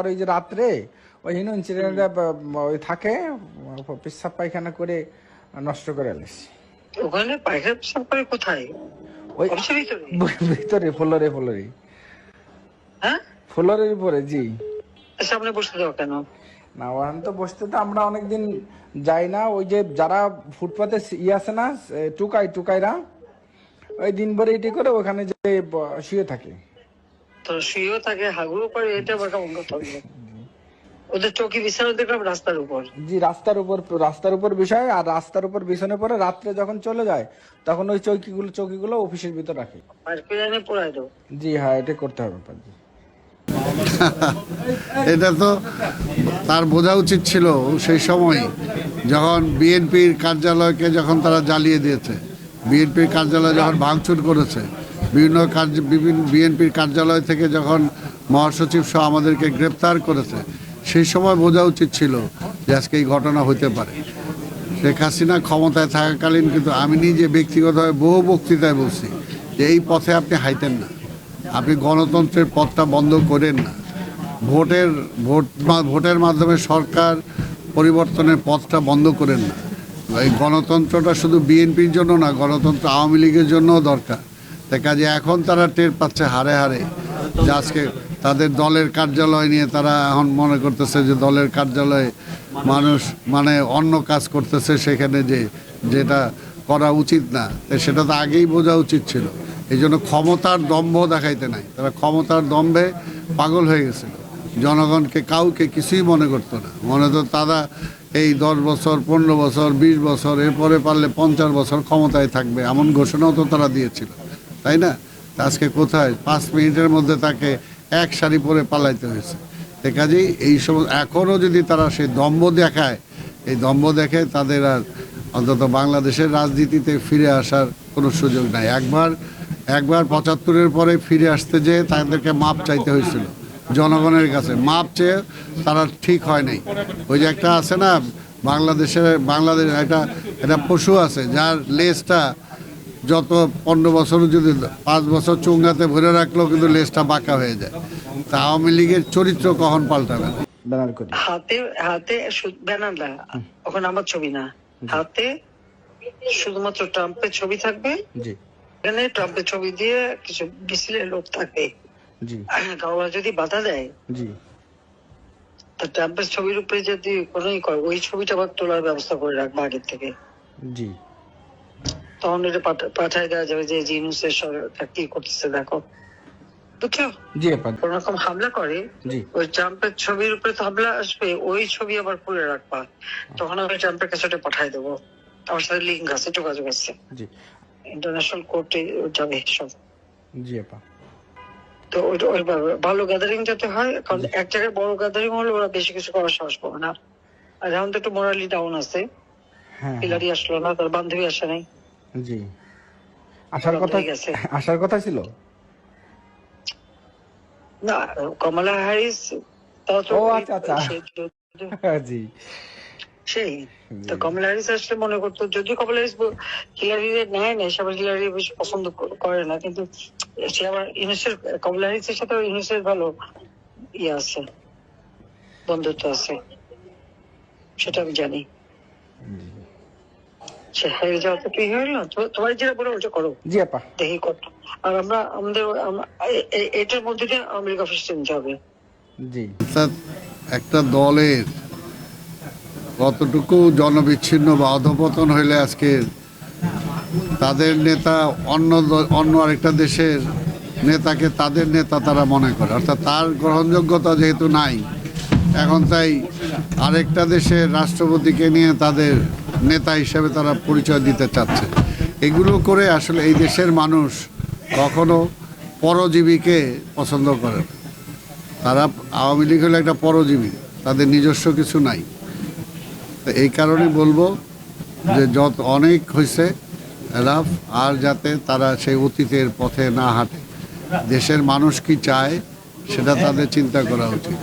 আর ওই যে রাত্রে ওই হিনো ইনসিডেন্টে ওই থাকে পেশাব পায়খানা করে নষ্ট করে আলিস ওখানে পায়খানা পেশাব করে কোথায়? ওই ভিতরে? ভিতরে ফ্লোরে ফ্লোরে। হ্যাঁ? ফ্লোরের উপরে জি। সামনে বসতে দাও কেন? না ওখানে তো বসতে তো আমরা অনেকদিন যাই না। ওই যে যারা ফুটপাতে ই আছে না টুকাই টুকাইরা ওই দিন ভরে এটি করে ওখানে যে শুয়ে থাকে। তো শুয়েও থাকে হাগুরও করে এটা কথা হলো ওদের চৌকি বিছানা দেখলাম রাস্তার উপর। জি রাস্তার উপর রাস্তার উপর বিষয় আর রাস্তার উপর বিছানে পরে রাত্রে যখন চলে যায় তখন ওই চৌকিগুলো চৌকিগুলো অফিসের ভিতর রাখে। আর পড়ায় দাও জি হ্যাঁ এটা করতে হবে পাজি। এটা তো তার বোঝা উচিত ছিল সেই সময় যখন বিএনপির কার্যালয়কে যখন তারা জ্বালিয়ে দিয়েছে। বিএনপির কার্যালয় যখন ভাঙচুর করেছে বিভিন্ন কার্য, বিভিন্ন বিএনপির কার্যালয় থেকে যখন মহাসচিব সহ আমাদেরকে গ্রেপ্তার করেছে, সেই সময় বোঝা উচিত ছিল যে আজকে এই ঘটনা হতে পারে। শেখ হাসিনা ক্ষমতায় থাকাকালীন কিন্তু আমি নিজে ব্যক্তিগতভাবে বহু বক্তৃতায় বলছি যে এই পথে আপনি হাইতেন না। আপনি গণতন্ত্রের পথটা বন্ধ করেন না। ভোটের, ভোট ভোটের মাধ্যমে সরকার পরিবর্তনের পথটা বন্ধ করেন না। এই গণতন্ত্রটা শুধু বিএনপির জন্য না, গণতন্ত্র আওয়ামী লীগের জন্যও দরকার। তাই কাজে এখন তারা টের পাচ্ছে হারে হারে যে আজকে তাদের দলের কার্যালয় নিয়ে তারা এখন মনে করতেছে যে দলের কার্যালয়ে মানুষ মানে অন্য কাজ করতেছে সেখানে যে যেটা করা উচিত না। সেটা তো আগেই বোঝা উচিত ছিল। এই জন্য ক্ষমতার দম্ভ দেখাইতে নাই। তারা ক্ষমতার দম্ভে পাগল হয়ে গেছিল জনগণকে কাউকে কিছুই মনে করতো না। মনে তো তারা এই দশ বছর, পনেরো বছর, বিশ বছর, এরপরে পারলে পঞ্চাশ বছর ক্ষমতায় থাকবে এমন ঘোষণাও তো তারা দিয়েছিল। তাই না? আজকে কোথায়? পাঁচ মিনিটের মধ্যে তাকে এক শাড়ি পরে পালাইতে হয়েছে। এ কাজেই এই সময় এখনও যদি তারা সেই দম্ভ দেখায়, এই দম্ভ দেখে তাদের আর অন্তত বাংলাদেশের রাজনীতিতে ফিরে আসার কোনো সুযোগ নাই। একবার একবার পঁচাত্তরের পরে ফিরে আসতে যেয়ে তাদেরকে মাপ চাইতে হয়েছিল, জনগণের কাছে। মাপ চেয়ে তারা ঠিক হয় নাই। ওই যে একটা আছে না বাংলাদেশের বাংলাদেশ, একটা একটা পশু আছে, যার লেজটা যত পনেরো বছর যদি পাঁচ বছর চুঙ্গাতে ভরে রাখলেও কিন্তু লেজটা বাঁকা হয়ে যায়। তা আওয়ামী লীগের চরিত্র কখন পাল্টাবে? না ব্যানার করি। হাতে হাতে ব্যানার না ওখানে আমার ছবি না। হাতে শুধুমাত্র ট্রাম্পের ছবি থাকবে। এখানে ট্রাম্পের ছবি দিয়ে কিছু মিছিলের লোক থাকবে। জি। কারোরা যদি বাধা দেয় তা ট্রাম্পের ছবির উপরে যদি কোনো করে ওই ছবিটা আবার তোলার ব্যবস্থা করে রাখবে আগের থেকে। জি। তখন এটা পাঠায় দেওয়া যাবে যে জিনুসের সরকার কি করতেছে দেখো। বুঝছ? জি কোন রকম হামলা করে ওই ট্রাম্পের ছবির উপরে তো হামলা আসবে ওই ছবি আবার খুলে রাখবা। তখন আমি ট্রাম্পের কাছে ওটা দেবো। আমার সাথে লিঙ্ক আছে যোগাযোগ আছে। জি। ইন্টারন্যাশনাল কোর্টে যাবে সব। জি আপা। তো ভালো গ্যাদারিং যাতে হয় কারণ এক জায়গায় বড় গ্যাদারিং হলে ওরা বেশি কিছু করার সাহস পাবে না। আর এখন তো একটু মোরালি ডাউন আছে। হ্যাঁ হিলারি আসলো না তার বান্ধবী আসে নাই। জি। আসার কথা আসার কথা ছিল? না কমলা হ্যারিস ও, আচ্ছা, আচ্ছা। জি। সেই তো কমলা হ্যারিস আসলে মনে করতো যদিও কমলা হ্যারিস হিলারি নেয় না সে আবার হিলারি বেশি পছন্দ করে না কিন্তু সে আবার ইউনুসের কমলা হ্যারিসের সাথে ইউনুসের ভালো ইয়ে আছে বন্ধুত্ব আছে সেটা আমি জানি। সে হেরে যাওয়া তো কি হইল তো- তোমার যেটা বলে ওটা করো। জি আপা। দেখি কত। আর আমরা আমাদের এটার মধ্যে দিয়ে আমেরিকা নিতে হবে জি। অর্থাৎ একটা দলের কতটুকু জনবিচ্ছিন্ন বা অধপতন হইলে আজকে তাদের নেতা অন্য অন্য আরেকটা দেশের নেতাকে তাদের নেতা তারা মনে করে। অর্থাৎ তার গ্রহণযোগ্যতা যেহেতু নাই এখন তাই আরেকটা দেশের রাষ্ট্রপতিকে নিয়ে তাদের নেতা হিসেবে তারা পরিচয় দিতে চাচ্ছে। এগুলো করে আসলে এই দেশের মানুষ কখনো পরজীবীকে পছন্দ করে তারা আওয়ামী লীগ হলো একটা পরজীবী, তাদের নিজস্ব কিছু নাই। তো এই কারণে বলব যে যত অনেক হয়েছে রাফ, আর যাতে তারা সেই অতীতের পথে না হাঁটে। দেশের মানুষ কি চায়, সেটা তাদের চিন্তা করা উচিত।